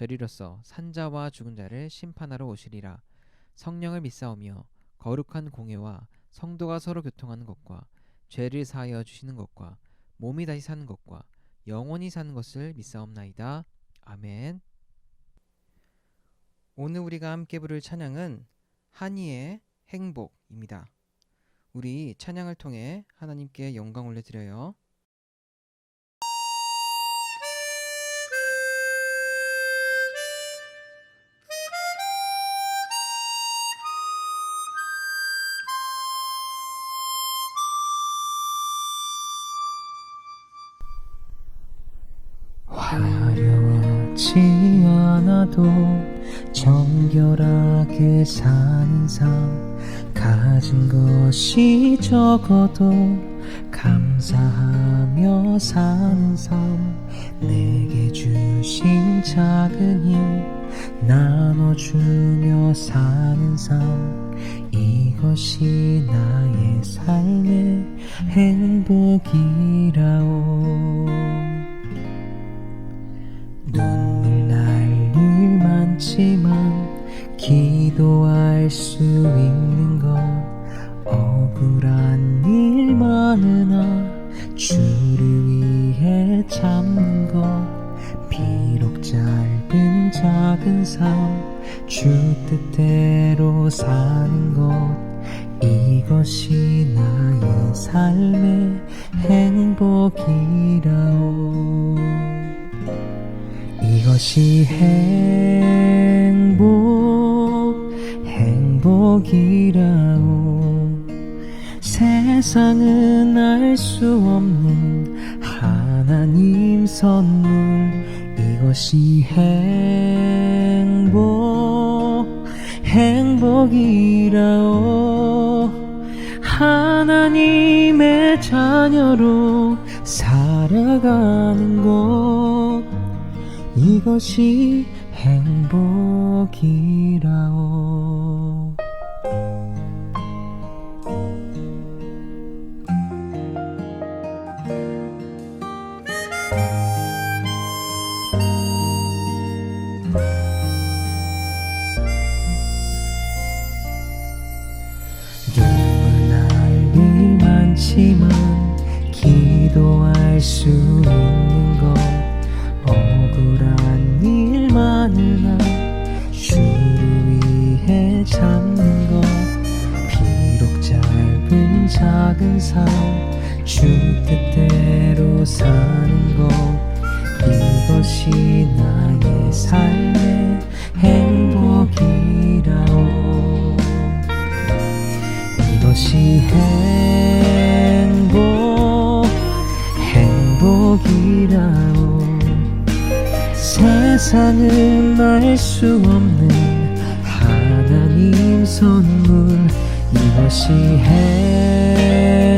저리로서 산자와 죽은 자를 심판하러 오시리라. 성령을 믿사오며 거룩한 공예와 성도가 서로 교통하는 것과 죄를 사하여 주시는 것과 몸이 다시 사는 것과 영원히 사는 것을 믿사옵나이다. 아멘. 오늘 우리가 함께 부를 찬양은 한이의 행복입니다. 우리 찬양을 통해 하나님께 영광 올려드려요 정결하게 사는 삶 가진 것이 적어도 감사하며 사는 삶 내게 주신 작은 힘 나눠주며 사는 삶 이것이 나의 삶의 행복이라오. 눈 기 자녀로 살아가는 것 이것이 행복이라오 작은 삶 주 뜻대로 사는 것. 이것이 나의 삶의 행복이라오. 이것이 행복 행복이라오. 세상은 알 수 없는 하나님 선물. 이것이 행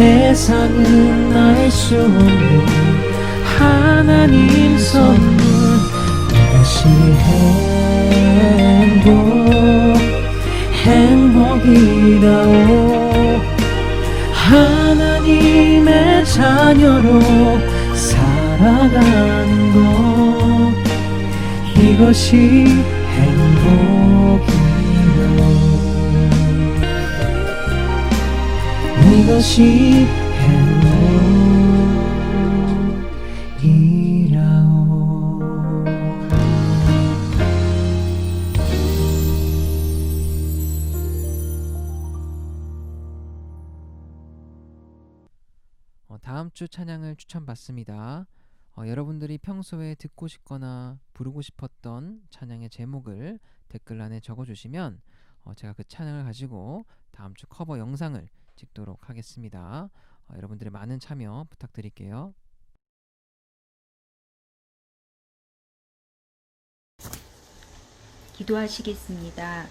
세상은 알 수 없는 하나님 선물 이것이 행복 행복이라오 하나님의 자녀로 살아가는 것 이것이 행복 어, 다음 주 찬양을 추천받습니다. 어, 여러분들이 평소에 듣고 싶거나 부르고 싶었던 찬양의 제목을 댓글란에 적어주시면 어, 제가 그 찬양을 가지고 다음 주 커버 영상을 찍도록 하겠습니다. 어, 여러분들의 많은 참여 부탁드릴게요. 기도하시겠습니다.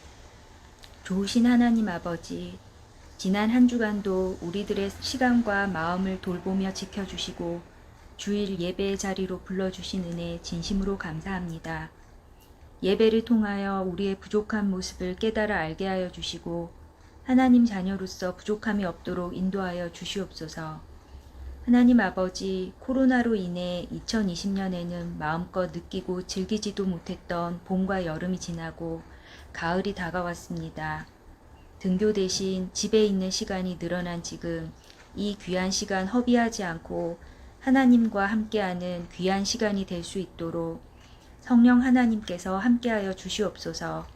좋으신 하나님 아버지, 지난 한 주간도 우리들의 시간과 마음을 돌보며 지켜주시고 주일 예배의 자리로 불러주신 은혜 진심으로 감사합니다. 예배를 통하여 우리의 부족한 모습을 깨달아 알게 하여 주시고 하나님 자녀로서 부족함이 없도록 인도하여 주시옵소서. 하나님 아버지, 코로나로 인해 2020년에는 마음껏 느끼고 즐기지도 못했던 봄과 여름이 지나고 가을이 다가왔습니다. 등교 대신 집에 있는 시간이 늘어난 지금 이 귀한 시간 허비하지 않고 하나님과 함께하는 귀한 시간이 될 수 있도록 성령 하나님께서 함께하여 주시옵소서.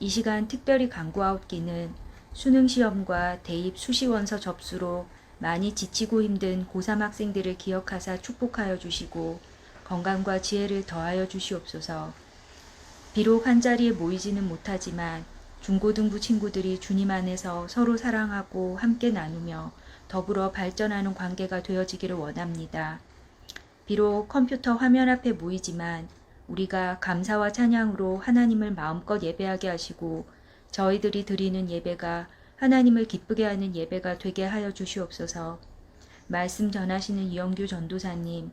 이 시간 특별히 강구하옵기는 수능 시험과 대입 수시 원서 접수로 많이 지치고 힘든 고3 학생들을 기억하사 축복하여 주시고 건강과 지혜를 더하여 주시옵소서. 비록 한 자리에 모이지는 못하지만 중고등부 친구들이 주님 안에서 서로 사랑하고 함께 나누며 더불어 발전하는 관계가 되어지기를 원합니다. 비록 컴퓨터 화면 앞에 모이지만 우리가 감사와 찬양으로 하나님을 마음껏 예배하게 하시고 저희들이 드리는 예배가 하나님을 기쁘게 하는 예배가 되게 하여 주시옵소서. 말씀 전하시는 이영규 전도사님,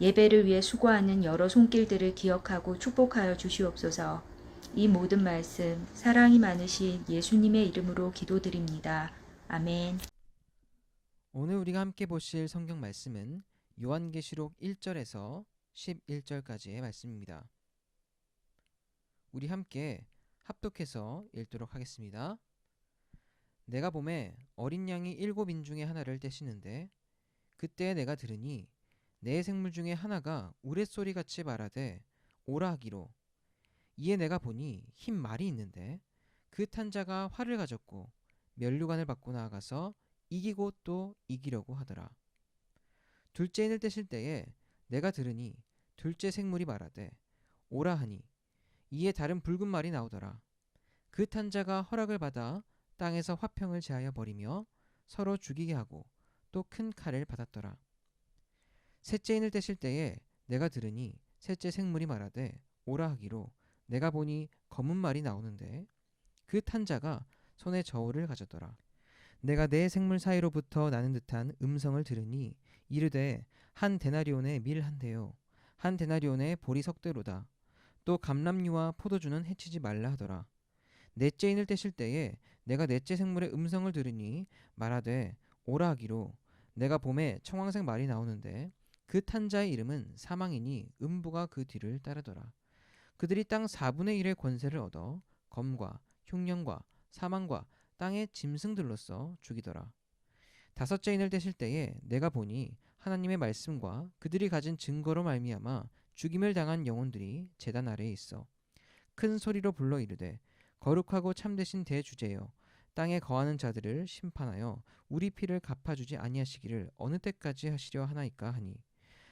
예배를 위해 수고하는 여러 손길들을 기억하고 축복하여 주시옵소서. 이 모든 말씀 사랑이 많으신 예수님의 이름으로 기도드립니다. 아멘. 오늘 우리가 함께 보실 성경 말씀은 요한계시록 1절에서 11절까지의 말씀입니다. 우리 함께 합독해서 읽도록 하겠습니다. 내가 봄에 어린 양이 일곱 인 중에 하나를 떼시는데 그때 내가 들으니 내 생물 중에 하나가 우레소리 같이 말하되 오라 하기로 이에 내가 보니 흰 말이 있는데 그 탄자가 활을 가졌고 면류관을 받고 나아가서 이기고 또 이기려고 하더라. 둘째 인을 떼실 때에 내가 들으니 둘째 생물이 말하되 오라 하니 이에 다른 붉은 말이 나오더라. 그 탄자가 허락을 받아 땅에서 화평을 제하여 버리며 서로 죽이게 하고 또 큰 칼을 받았더라. 셋째 인을 떼실 때에 내가 들으니 셋째 생물이 말하되 오라 하기로 내가 보니 검은 말이 나오는데 그 탄자가 손에 저울을 가졌더라. 내가 내 생물 사이로부터 나는 듯한 음성을 들으니 이르되 한 데나리온의 밀 한 대요 한 데나리온의 보리 석대로다. 또 감람류와 포도주는 해치지 말라 하더라. 넷째 인을 떼실 때에 내가 넷째 생물의 음성을 들으니 말하되 오라 하기로 내가 봄에 청황색 말이 나오는데 그 탄자의 이름은 사망이니 음부가 그 뒤를 따르더라. 그들이 땅 4분의 1의 권세를 얻어 검과 흉년과 사망과 땅의 짐승들로서 죽이더라. 다섯째 인을 떼실 때에 내가 보니 하나님의 말씀과 그들이 가진 증거로 말미암아 죽임을 당한 영혼들이 제단 아래에 있어 큰 소리로 불러 이르되 거룩하고 참되신 대주제여 땅에 거하는 자들을 심판하여 우리 피를 갚아주지 아니하시기를 어느 때까지 하시려 하나이까 하니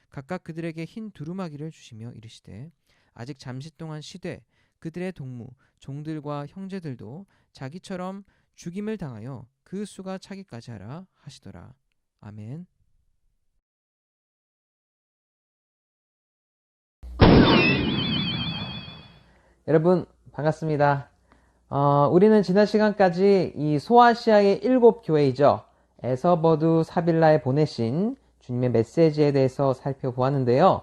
각각 그들에게 흰 두루마기를 주시며 이르시되 아직 잠시 동안 쉬되 그들의 동무 종들과 형제들도 자기처럼 죽임을 당하여 그 수가 차기까지 하라 하시더라 아멘. 여러분 반갑습니다. 어, 우리는 지난 시간까지 이 소아시아의 일곱 교회이죠. 에서버두 사빌라에 보내신 주님의 메시지에 대해서 살펴보았는데요.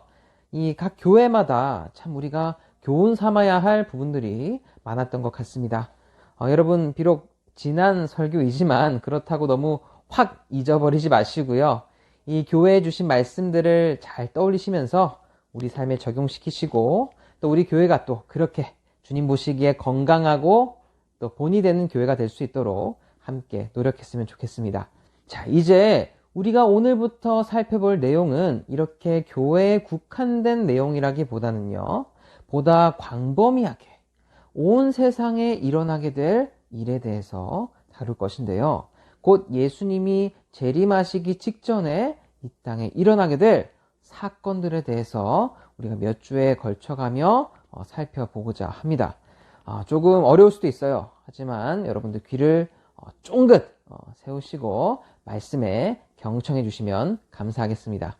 이 각 교회마다 참 우리가 교훈 삼아야 할 부분들이 많았던 것 같습니다. 어, 여러분 비록 지난 설교이지만 그렇다고 너무 확 잊어버리지 마시고요. 이 교회에 주신 말씀들을 잘 떠올리시면서 우리 삶에 적용시키시고 또 우리 교회가 또 그렇게 주님 보시기에 건강하고 또 본이 되는 교회가 될 수 있도록 함께 노력했으면 좋겠습니다. 자, 이제 우리가 오늘부터 살펴볼 내용은 이렇게 교회에 국한된 내용이라기보다는요, 보다 광범위하게 온 세상에 일어나게 될 일에 대해서 다룰 것인데요. 곧 예수님이 재림하시기 직전에 이 땅에 일어나게 될 사건들에 대해서 우리가 몇 주에 걸쳐가며 어, 살펴보고자 합니다. 아, 조금 어려울 수도 있어요. 하지만 여러분들 귀를 어, 쫑긋 어, 세우시고 말씀에 경청해 주시면 감사하겠습니다.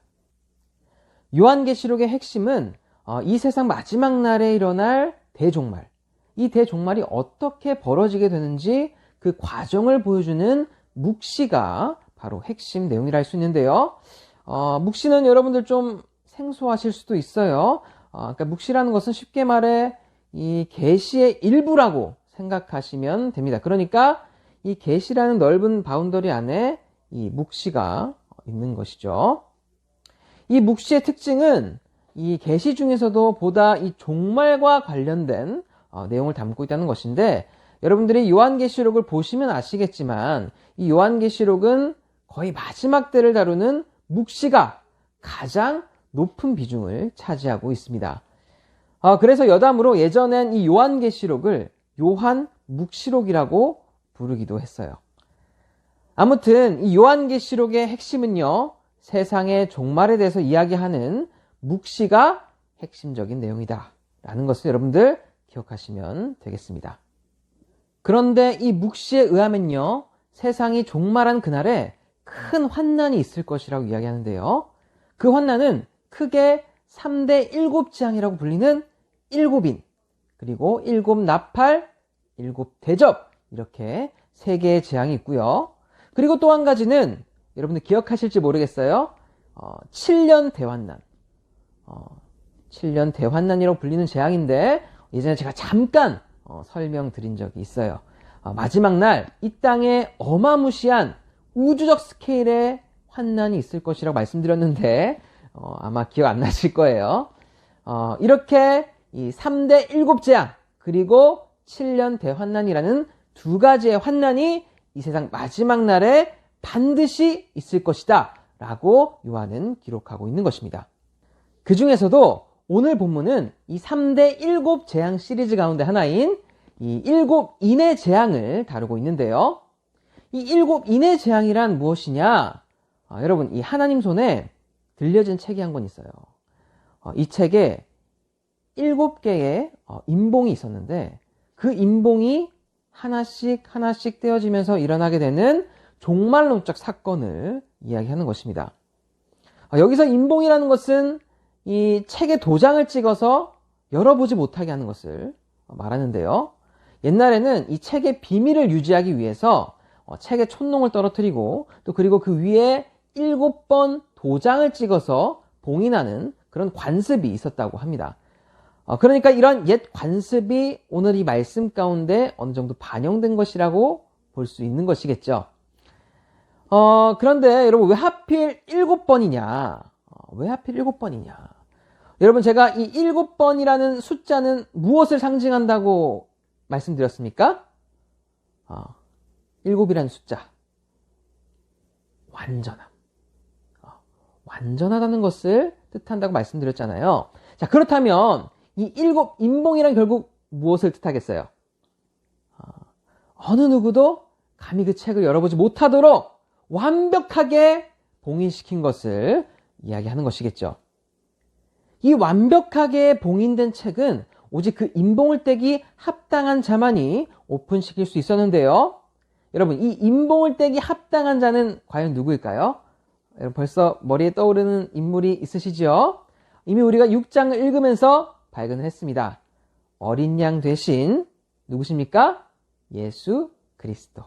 요한계시록의 핵심은 어, 이 세상 마지막 날에 일어날 대종말, 이 대종말이 어떻게 벌어지게 되는지 그 과정을 보여주는 묵시가 바로 핵심 내용이라 할 수 있는데요. 어, 묵시는 여러분들 좀 생소하실 수도 있어요. 어, 그러니까 묵시라는 것은 쉽게 말해 이 계시의 일부라고 생각하시면 됩니다. 그러니까 이 계시라는 넓은 바운더리 안에 이 묵시가 있는 것이죠. 이 묵시의 특징은 이 계시 중에서도 보다 이 종말과 관련된 어, 내용을 담고 있다는 것인데 여러분들이 요한계시록을 보시면 아시겠지만 이 요한계시록은 거의 마지막 때를 다루는 묵시가 가장 높은 비중을 차지하고 있습니다. 어, 그래서 여담으로 예전엔 이 요한계시록을 요한 묵시록이라고 부르기도 했어요. 아무튼 이 요한계시록의 핵심은요. 세상의 종말에 대해서 이야기하는 묵시가 핵심적인 내용이다. 라는 것을 여러분들 기억하시면 되겠습니다. 그런데 이 묵시에 의하면요. 세상이 종말한 그날에 큰 환난이 있을 것이라고 이야기하는데요. 그 환난은 크게 3대 7재앙이라고 불리는 일곱인, 그리고 일곱 나팔, 일곱 대접, 이렇게 세 개의 재앙이 있고요. 그리고 또 한 가지는 여러분들 기억하실지 모르겠어요. 어, 7년 대환난. 어, 7년 대환난이라고 불리는 재앙인데 예전에 제가 잠깐 어, 설명드린 적이 있어요. 어, 마지막 날 이 땅에 어마무시한 우주적 스케일의 환난이 있을 것이라고 말씀드렸는데 어, 아마 기억 안 나실 거예요. 어, 이렇게 이 3대 7재앙 그리고 7년 대환난이라는 두 가지의 환난이 이 세상 마지막 날에 반드시 있을 것이다 라고 요한은 기록하고 있는 것입니다. 그 중에서도 오늘 본문은 이 3대 7 재앙 시리즈 가운데 하나인 이 7 인의 재앙을 다루고 있는데요. 이 7 인의 재앙이란 무엇이냐? 아, 여러분, 이 하나님 손에 들려진 책이 한 권 있어요. 어, 이 책에 7개의 어, 인봉이 있었는데 그 인봉이 하나씩 하나씩 떼어지면서 일어나게 되는 종말론적 사건을 이야기하는 것입니다. 어, 여기서 인봉이라는 것은 이 책에 도장을 찍어서 열어보지 못하게 하는 것을 말하는데요. 옛날에는 이 책의 비밀을 유지하기 위해서 어, 책에 촌농을 떨어뜨리고 또 그리고 그 위에 일곱 번 도장을 찍어서 봉인하는 그런 관습이 있었다고 합니다. 어, 그러니까 이런 옛 관습이 오늘 이 말씀 가운데 어느 정도 반영된 것이라고 볼 수 있는 것이겠죠. 어, 그런데 여러분 왜 하필 일곱 번이냐? 어, 왜 하필 일곱 번이냐? 여러분 제가 이 일곱 번이라는 숫자는 무엇을 상징한다고 말씀드렸습니까? 어, 일곱이라는 숫자. 완전함. 어, 완전하다는 것을 뜻한다고 말씀드렸잖아요. 자, 그렇다면 이 일곱 인봉이란 결국 무엇을 뜻하겠어요? 어, 어느 누구도 감히 그 책을 열어보지 못하도록 완벽하게 봉인시킨 것을 이야기하는 것이겠죠. 이 완벽하게 봉인된 책은 오직 그 인봉을 떼기 합당한 자만이 오픈시킬 수 있었는데요. 여러분, 이 인봉을 떼기 합당한 자는 과연 누구일까요? 여러분, 벌써 머리에 떠오르는 인물이 있으시죠? 이미 우리가 6장을 읽으면서 발견을 했습니다. 어린 양 대신 누구십니까? 예수 그리스도.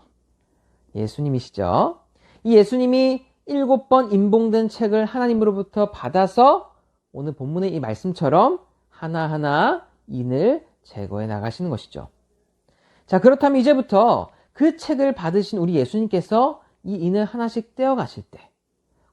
예수님이시죠. 이 예수님이 일곱 번 인봉된 책을 하나님으로부터 받아서 오늘 본문의 이 말씀처럼 하나하나 인을 제거해 나가시는 것이죠. 자, 그렇다면 이제부터 그 책을 받으신 우리 예수님께서 이 인을 하나씩 떼어 가실 때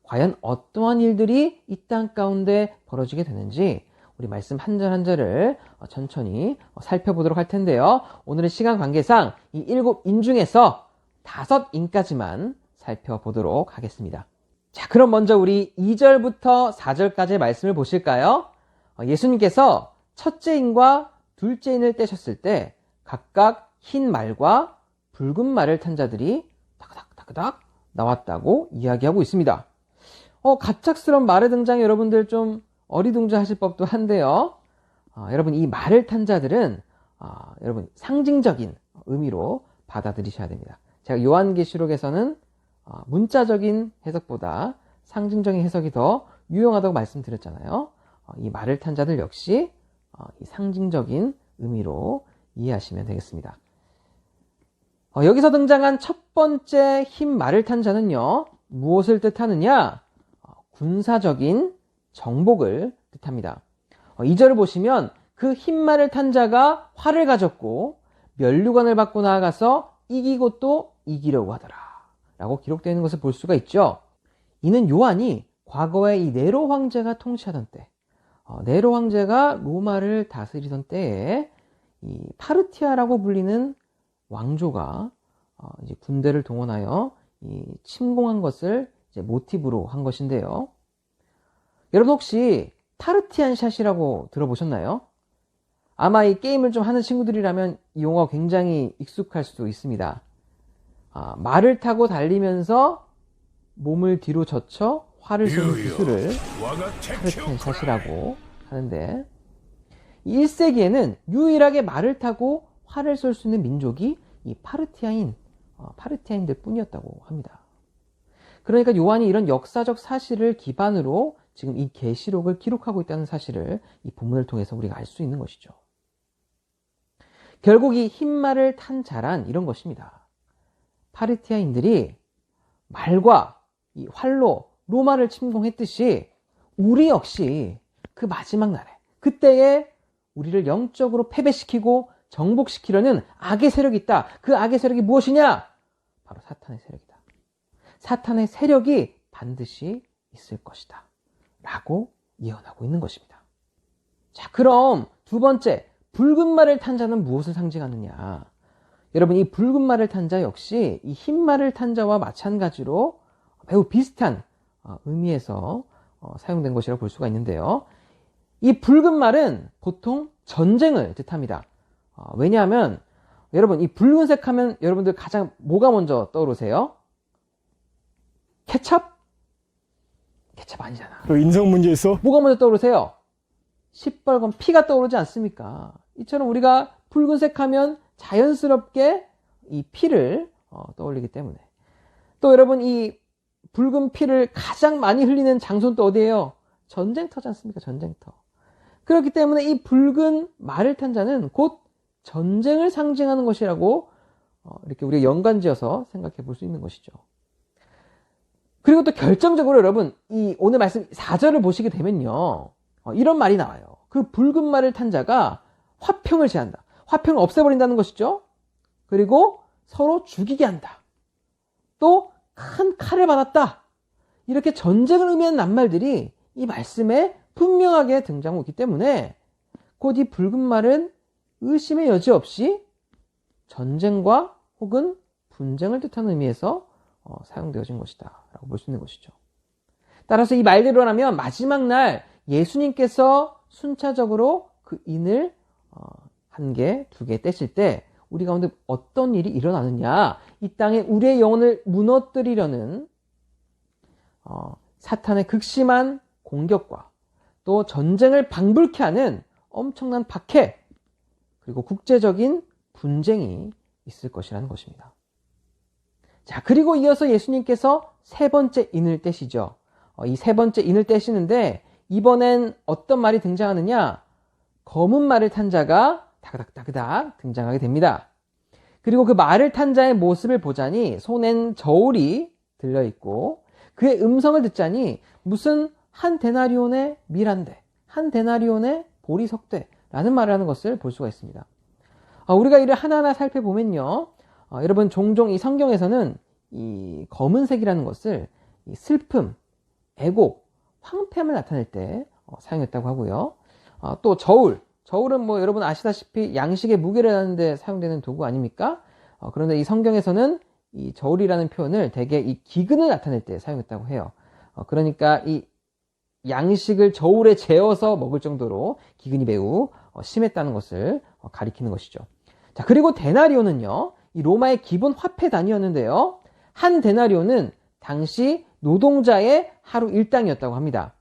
과연 어떠한 일들이 이 땅 가운데 벌어지게 되는지 우리 말씀 한 절 한 절을 천천히 살펴보도록 할 텐데요. 오늘은 시간 관계상 이 일곱 인 중에서 다섯 인까지만 살펴보도록 하겠습니다. 자, 그럼 먼저 우리 2절부터 4절까지의 말씀을 보실까요? 예수님께서 첫째 인과 둘째 인을 떼셨을 때 각각 흰 말과 붉은 말을 탄 자들이 다그닥 다그닥 나왔다고 이야기하고 있습니다. 어, 갑작스러운 말의 등장에 여러분들 좀 어리둥절하실 법도 한데요. 어, 여러분 이 말을 탄 자들은 어, 여러분 상징적인 의미로 받아들이셔야 됩니다. 제가 요한계시록에서는 어, 문자적인 해석보다 상징적인 해석이 더 유용하다고 말씀드렸잖아요. 어, 이 말을 탄 자들 역시 어, 이 상징적인 의미로 이해하시면 되겠습니다. 어, 여기서 등장한 첫 번째 흰 말을 탄 자는요, 무엇을 뜻하느냐? 어, 군사적인 정복을 뜻합니다. 어, 2절을 보시면 그 흰 말을 탄 자가 활을 가졌고 면류관을 받고 나아가서 이기고 또 이기려고 하더라. 라고 기록되어 있는 것을 볼 수가 있죠. 이는 요한이 과거에 이 네로 황제가 통치하던 때, 어, 네로 황제가 로마를 다스리던 때에 이 파르티아라고 불리는 왕조가 어, 이제 군대를 동원하여 이 침공한 것을 모티브로 한 것인데요. 여러분 혹시 타르티안 샷이라고 들어보셨나요? 아마 이 게임을 좀 하는 친구들이라면 이 용어 굉장히 익숙할 수도 있습니다. 아, 말을 타고 달리면서 몸을 뒤로 젖혀 활을 쏘는 기술을 타르티안 샷이라고 하는데 1세기에는 유일하게 말을 타고 활을 쏠 수 있는 민족이 이 파르티아인 어, 파르티아인들 뿐이었다고 합니다. 그러니까 요한이 이런 역사적 사실을 기반으로 지금 이 계시록을 기록하고 있다는 사실을 이 본문을 통해서 우리가 알 수 있는 것이죠. 결국 이 흰말을 탄 자란 이런 것입니다. 파르티아인들이 말과 이 활로 로마를 침공했듯이 우리 역시 그 마지막 날에 그때에 우리를 영적으로 패배시키고 정복시키려는 악의 세력이 있다. 그 악의 세력이 무엇이냐? 바로 사탄의 세력이다. 사탄의 세력이 반드시 있을 것이다. 라고 예언하고 있는 것입니다. 자, 그럼 두 번째, 붉은 말을 탄 자는 무엇을 상징하느냐? 여러분, 이 붉은 말을 탄 자 역시 이 흰 말을 탄 자와 마찬가지로 매우 비슷한 어, 의미에서 어, 사용된 것이라고 볼 수가 있는데요. 이 붉은 말은 보통 전쟁을 뜻합니다. 어, 왜냐하면 여러분 이 붉은색 하면 여러분들 가장 뭐가 먼저 떠오르세요? 케찹? 케찹 아니잖아. 그 인성 문제에서 뭐가 먼저 떠오르세요? 시뻘건 피가 떠오르지 않습니까? 이처럼 우리가 붉은색 하면 자연스럽게 이 피를 어, 떠올리기 때문에 또 여러분 이 붉은 피를 가장 많이 흘리는 장소는 또 어디예요? 전쟁터지 않습니까? 전쟁터. 그렇기 때문에 이 붉은 말을 탄 자는 곧 전쟁을 상징하는 것이라고 어, 이렇게 우리가 연관지어서 생각해 볼 수 있는 것이죠. 그리고 또 결정적으로 여러분 이 오늘 말씀 4절을 보시게 되면요. 어, 이런 말이 나와요. 그 붉은 말을 탄 자가 화평을 제한다. 화평을 없애버린다는 것이죠. 그리고 서로 죽이게 한다. 또 큰 칼을 받았다. 이렇게 전쟁을 의미하는 낱말들이 이 말씀에 분명하게 등장하고 있기 때문에 곧 이 붉은 말은 의심의 여지 없이 전쟁과 혹은 분쟁을 뜻하는 의미에서 어, 사용되어진 것이다. 라고 볼 수 있는 것이죠. 따라서 이 말대로라면 마지막 날 예수님께서 순차적으로 그 인을 어, 한 개, 두 개 떼실 때 우리 가운데 어떤 일이 일어나느냐. 이 땅에 우리의 영혼을 무너뜨리려는 어, 사탄의 극심한 공격과 또 전쟁을 방불케 하는 엄청난 박해 그리고 국제적인 분쟁이 있을 것이라는 것입니다. 자, 그리고 이어서 예수님께서 세 번째 인을 떼시죠. 어, 이세 번째 인을 떼시는데 이번엔 어떤 말이 등장하느냐? 검은 말을 탄 자가 다그닥다그닥 등장하게 됩니다. 그리고 그 말을 탄 자의 모습을 보자니 손엔 저울이 들려 있고 그의 음성을 듣자니 무슨 한 데나리온의 밀한대, 한 데나리온의 보리석대라는 말을 하는 것을 볼 수가 있습니다. 어, 우리가 이를 하나하나 살펴보면요. 어, 여러분 종종 이 성경에서는 이 검은색이라는 것을 이 슬픔, 애곡, 황폐함을 나타낼 때 어, 사용했다고 하고요. 어, 또 저울, 저울은 뭐 여러분 아시다시피 양식의 무게를 하는데 사용되는 도구 아닙니까? 어, 그런데 이 성경에서는 이 저울이라는 표현을 대개 이 기근을 나타낼 때 사용했다고 해요. 어, 그러니까 이 양식을 저울에 재어서 먹을 정도로 기근이 매우 어, 심했다는 것을 어, 가리키는 것이죠. 자, 그리고 데나리오는요, 이 로마의 기본 화폐 단위였는데요. 한 데나리오는 당시 노동자의 하루 일당이었다고 합니다.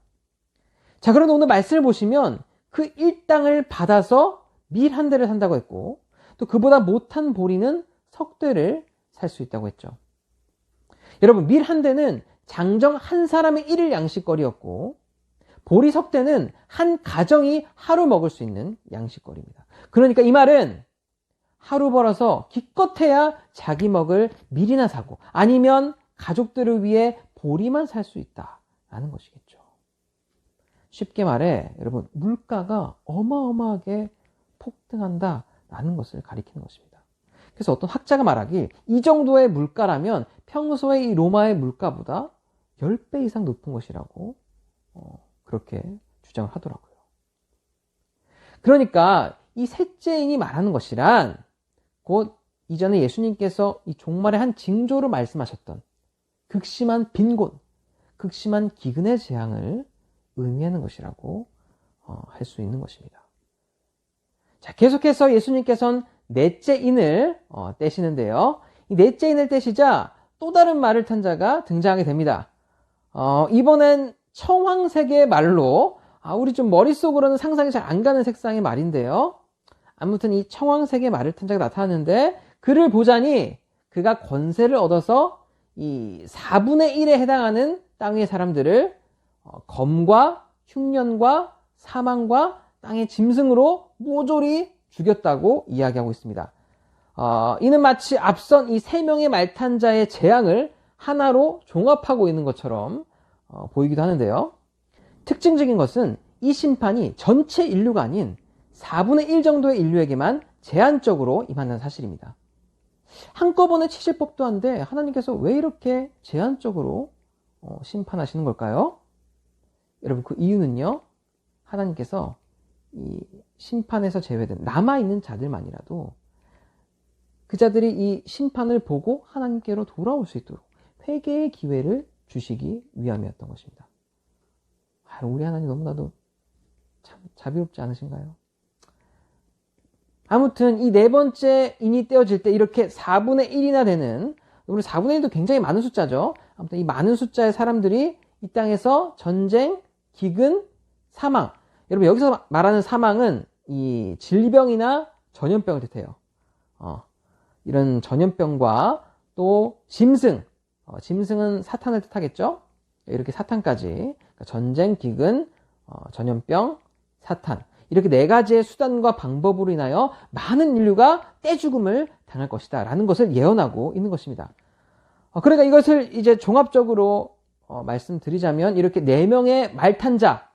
자, 그런데 오늘 말씀을 보시면 그 일당을 받아서 밀 한 대를 산다고 했고 또 그보다 못한 보리는 석 대를 살 수 있다고 했죠. 여러분, 밀 한 대는 장정 한 사람의 일일 양식거리였고 보리 석 대는 한 가정이 하루 먹을 수 있는 양식거리입니다. 그러니까 이 말은 하루 벌어서 기껏해야 자기 먹을 밀이나 사고 아니면 가족들을 위해 보리만 살 수 있다라는 것이겠죠. 쉽게 말해 여러분 물가가 어마어마하게 폭등한다라는 것을 가리키는 것입니다. 그래서 어떤 학자가 말하길 이 정도의 물가라면 평소에 이 로마의 물가보다 10배 이상 높은 것이라고 어, 그렇게 주장을 하더라고요. 그러니까 이 셋째인이 말하는 것이란 곧 이전에 예수님께서 이 종말의 한 징조로 말씀하셨던 극심한 빈곤, 극심한 기근의 재앙을 의미하는 것이라고 어, 할수 있는 것입니다. 자, 계속해서 예수님께서는 넷째 인을 어, 떼시는데요. 이 넷째 인을 떼시자 또 다른 말을 탄 자가 등장하게 됩니다. 어, 이번엔 청황색의 말로 아, 우리 좀 머릿속으로는 상상이 잘 안 가는 색상의 말인데요. 아무튼 이 청황색의 말을 탄 자가 나타났는데 그를 보자니 그가 권세를 얻어서 이 4분의 1에 해당하는 땅의 사람들을 어, 검과 흉년과 사망과 땅의 짐승으로 모조리 죽였다고 이야기하고 있습니다. 어, 이는 마치 앞선 이 세 명의 말탄자의 재앙을 하나로 종합하고 있는 것처럼 어, 보이기도 하는데요. 특징적인 것은 이 심판이 전체 인류가 아닌 4분의 1 정도의 인류에게만 제한적으로 임한다는 사실입니다. 한꺼번에 치실 법도 한데 하나님께서 왜 이렇게 제한적으로 어, 심판하시는 걸까요? 여러분 그 이유는요. 하나님께서 이 심판에서 제외된 남아있는 자들만이라도 그 자들이 이 심판을 보고 하나님께로 돌아올 수 있도록 회개의 기회를 주시기 위함이었던 것입니다. 아, 우리 하나님 너무나도 참 자비롭지 않으신가요? 아무튼 이 네 번째 인이 떼어질 때 이렇게 4분의 1이나 되는 우리 4분의 1도 굉장히 많은 숫자죠. 아무튼 이 많은 숫자의 사람들이 이 땅에서 전쟁, 기근, 사망. 여러분 여기서 말하는 사망은 이 질병이나 전염병을 뜻해요. 어, 이런 전염병과 또 짐승, 어, 짐승은 사탄을 뜻하겠죠. 이렇게 사탄까지 그러니까 전쟁, 기근, 어, 전염병, 사탄 이렇게 네 가지의 수단과 방법으로 인하여 많은 인류가 떼죽음을 당할 것이다 라는 것을 예언하고 있는 것입니다. 어, 그러니까 이것을 이제 종합적으로 어, 말씀드리자면 이렇게 네 명의 말탄자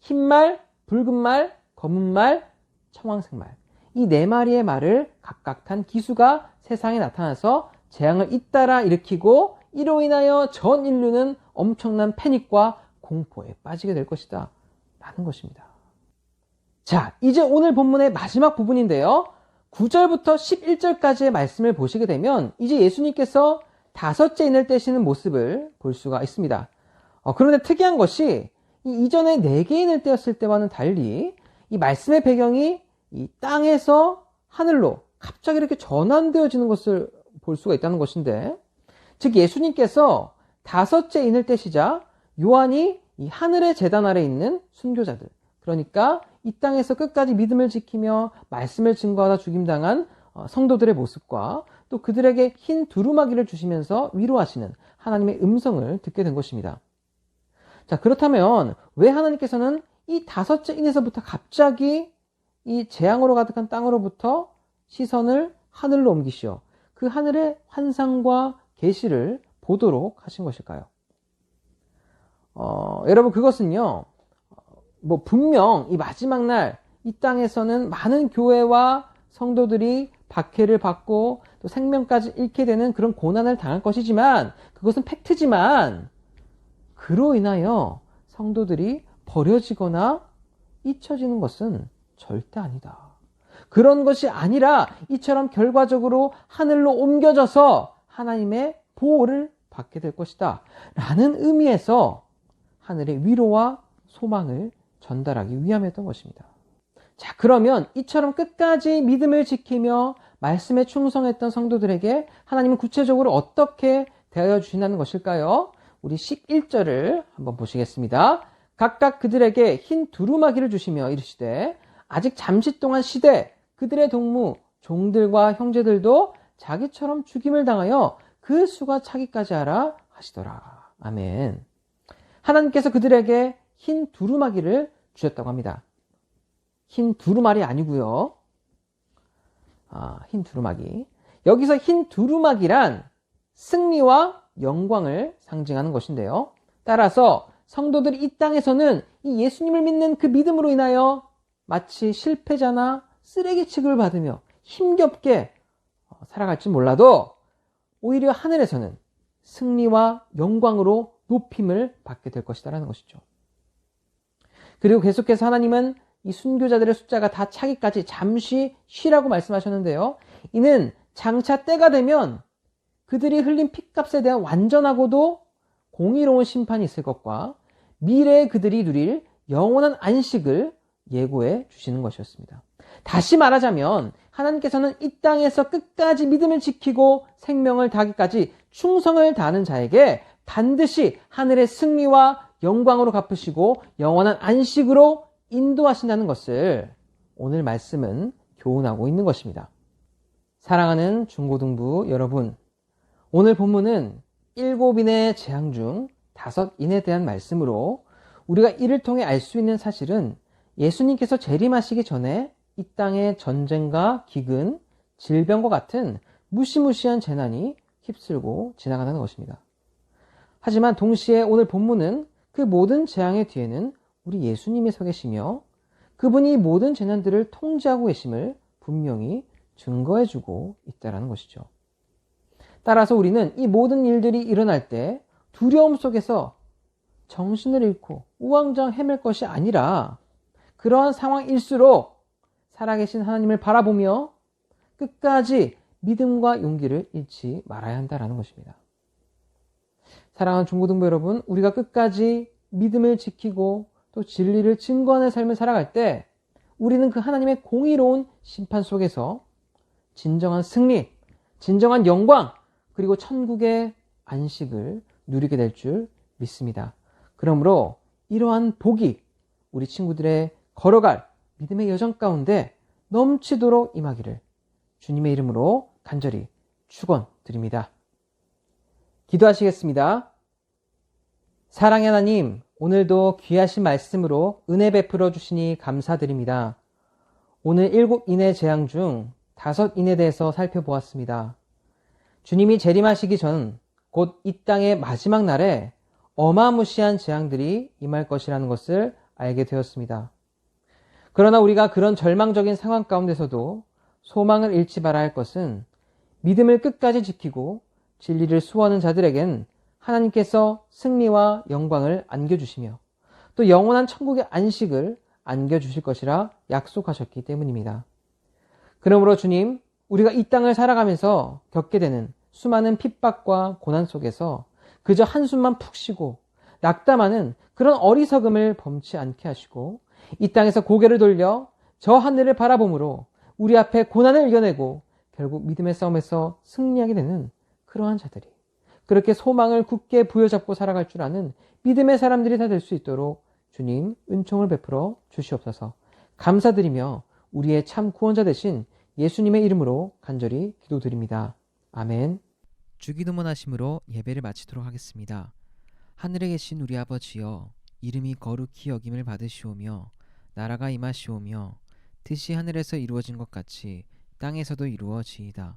흰말, 붉은말, 검은말, 청황색말 이 네 마리의 말을 각각 탄 기수가 세상에 나타나서 재앙을 잇따라 일으키고 이로 인하여 전 인류는 엄청난 패닉과 공포에 빠지게 될 것이다 라는 것입니다. 자, 이제 오늘 본문의 마지막 부분인데요. 9절부터 11절까지의 말씀을 보시게 되면 이제 예수님께서 다섯째 인을 떼시는 모습을 볼 수가 있습니다. 어, 그런데 특이한 것이 이 이전에 네 개인을 떼었을 때와는 달리 이 말씀의 배경이 이 땅에서 하늘로 갑자기 이렇게 전환되어지는 것을 볼 수가 있다는 것인데 즉 예수님께서 다섯째 인을 떼시자 요한이 이 하늘의 재단 아래 있는 순교자들 그러니까 이 땅에서 끝까지 믿음을 지키며 말씀을 증거하다 죽임당한 어, 성도들의 모습과 또 그들에게 흰 두루마기를 주시면서 위로하시는 하나님의 음성을 듣게 된 것입니다. 자, 그렇다면 왜 하나님께서는 이 다섯째 인에서부터 갑자기 이 재앙으로 가득한 땅으로부터 시선을 하늘로 옮기시어 그 하늘의 환상과 계시를 보도록 하신 것일까요? 어, 여러분 그것은요. 뭐 분명 이 마지막 날 이 땅에서는 많은 교회와 성도들이 박해를 받고 또 생명까지 잃게 되는 그런 고난을 당할 것이지만 그것은 팩트지만 그로 인하여 성도들이 버려지거나 잊혀지는 것은 절대 아니다. 그런 것이 아니라 이처럼 결과적으로 하늘로 옮겨져서 하나님의 보호를 받게 될 것이다. 라는 의미에서 하늘의 위로와 소망을 전달하기 위함이었던 것입니다. 자, 그러면 이처럼 끝까지 믿음을 지키며 말씀에 충성했던 성도들에게 하나님은 구체적으로 어떻게 대하여 주신다는 것일까요? 우리 11절을 한번 보시겠습니다. 각각 그들에게 흰 두루마기를 주시며 이르시되 아직 잠시 동안 시대 그들의 동무 종들과 형제들도 자기처럼 죽임을 당하여 그 수가 차기까지 하라 하시더라. 아멘. 하나님께서 그들에게 흰 두루마기를 주셨다고 합니다. 흰 두루마리 아니고요. 아, 흰 두루마기. 여기서 흰 두루마기란 승리와 영광을 상징하는 것인데요. 따라서 성도들이 이 땅에서는 이 예수님을 믿는 그 믿음으로 인하여 마치 실패자나 쓰레기 취급을 받으며 힘겹게 살아갈지 몰라도 오히려 하늘에서는 승리와 영광으로 높임을 받게 될 것이다라는 것이죠. 그리고 계속해서 하나님은 이 순교자들의 숫자가 다 차기까지 잠시 쉬라고 말씀하셨는데요. 이는 장차 때가 되면 그들이 흘린 핏값에 대한 완전하고도 공의로운 심판이 있을 것과 미래에 그들이 누릴 영원한 안식을 예고해 주시는 것이었습니다. 다시 말하자면 하나님께서는 이 땅에서 끝까지 믿음을 지키고 생명을 다하기까지 충성을 다하는 자에게 반드시 하늘의 승리와 영광으로 갚으시고 영원한 안식으로 인도하신다는 것을 오늘 말씀은 교훈하고 있는 것입니다. 사랑하는 중고등부 여러분, 오늘 본문은 일곱 인의 재앙 중 다섯 인에 대한 말씀으로 우리가 이를 통해 알 수 있는 사실은 예수님께서 재림하시기 전에 이 땅의 전쟁과 기근, 질병과 같은 무시무시한 재난이 휩쓸고 지나가는 것입니다. 하지만 동시에 오늘 본문은 그 모든 재앙의 뒤에는 우리 예수님이 서 계시며 그분이 모든 재난들을 통제하고 계심을 분명히 증거해주고 있다는 것이죠. 따라서 우리는 이 모든 일들이 일어날 때 두려움 속에서 정신을 잃고 우왕좌왕 헤맬 것이 아니라 그러한 상황일수록 살아계신 하나님을 바라보며 끝까지 믿음과 용기를 잃지 말아야 한다는 것입니다. 사랑하는 중고등부 여러분, 우리가 끝까지 믿음을 지키고 또 진리를 증거하는 삶을 살아갈 때 우리는 그 하나님의 공의로운 심판 속에서 진정한 승리, 진정한 영광, 그리고 천국의 안식을 누리게 될 줄 믿습니다. 그러므로 이러한 복이 우리 친구들의 걸어갈 믿음의 여정 가운데 넘치도록 임하기를 주님의 이름으로 간절히 축원드립니다. 기도하시겠습니다. 사랑의 하나님, 오늘도 귀하신 말씀으로 은혜 베풀어 주시니 감사드립니다. 오늘 일곱 인의 재앙 중 다섯 인에 대해서 살펴보았습니다. 주님이 재림하시기 전 곧 이 땅의 마지막 날에 어마무시한 재앙들이 임할 것이라는 것을 알게 되었습니다. 그러나 우리가 그런 절망적인 상황 가운데서도 소망을 잃지 말아야 할 것은 믿음을 끝까지 지키고 진리를 수호하는 자들에겐 하나님께서 승리와 영광을 안겨주시며 또 영원한 천국의 안식을 안겨주실 것이라 약속하셨기 때문입니다. 그러므로 주님, 우리가 이 땅을 살아가면서 겪게 되는 수많은 핍박과 고난 속에서 그저 한숨만 푹 쉬고 낙담하는 그런 어리석음을 범치 않게 하시고 이 땅에서 고개를 돌려 저 하늘을 바라봄으로 우리 앞에 고난을 이겨내고 결국 믿음의 싸움에서 승리하게 되는 그러한 자들이 그렇게 소망을 굳게 부여잡고 살아갈 줄 아는 믿음의 사람들이 다 될 수 있도록 주님 은총을 베풀어 주시옵소서 감사드리며 우리의 참 구원자 되신 예수님의 이름으로 간절히 기도드립니다. 아멘. 주기도문 하심으로 예배를 마치도록 하겠습니다. 하늘에 계신 우리 아버지여 이름이 거룩히 여김을 받으시오며 나라가 임하시오며 뜻이 하늘에서 이루어진 것 같이 땅에서도 이루어지이다.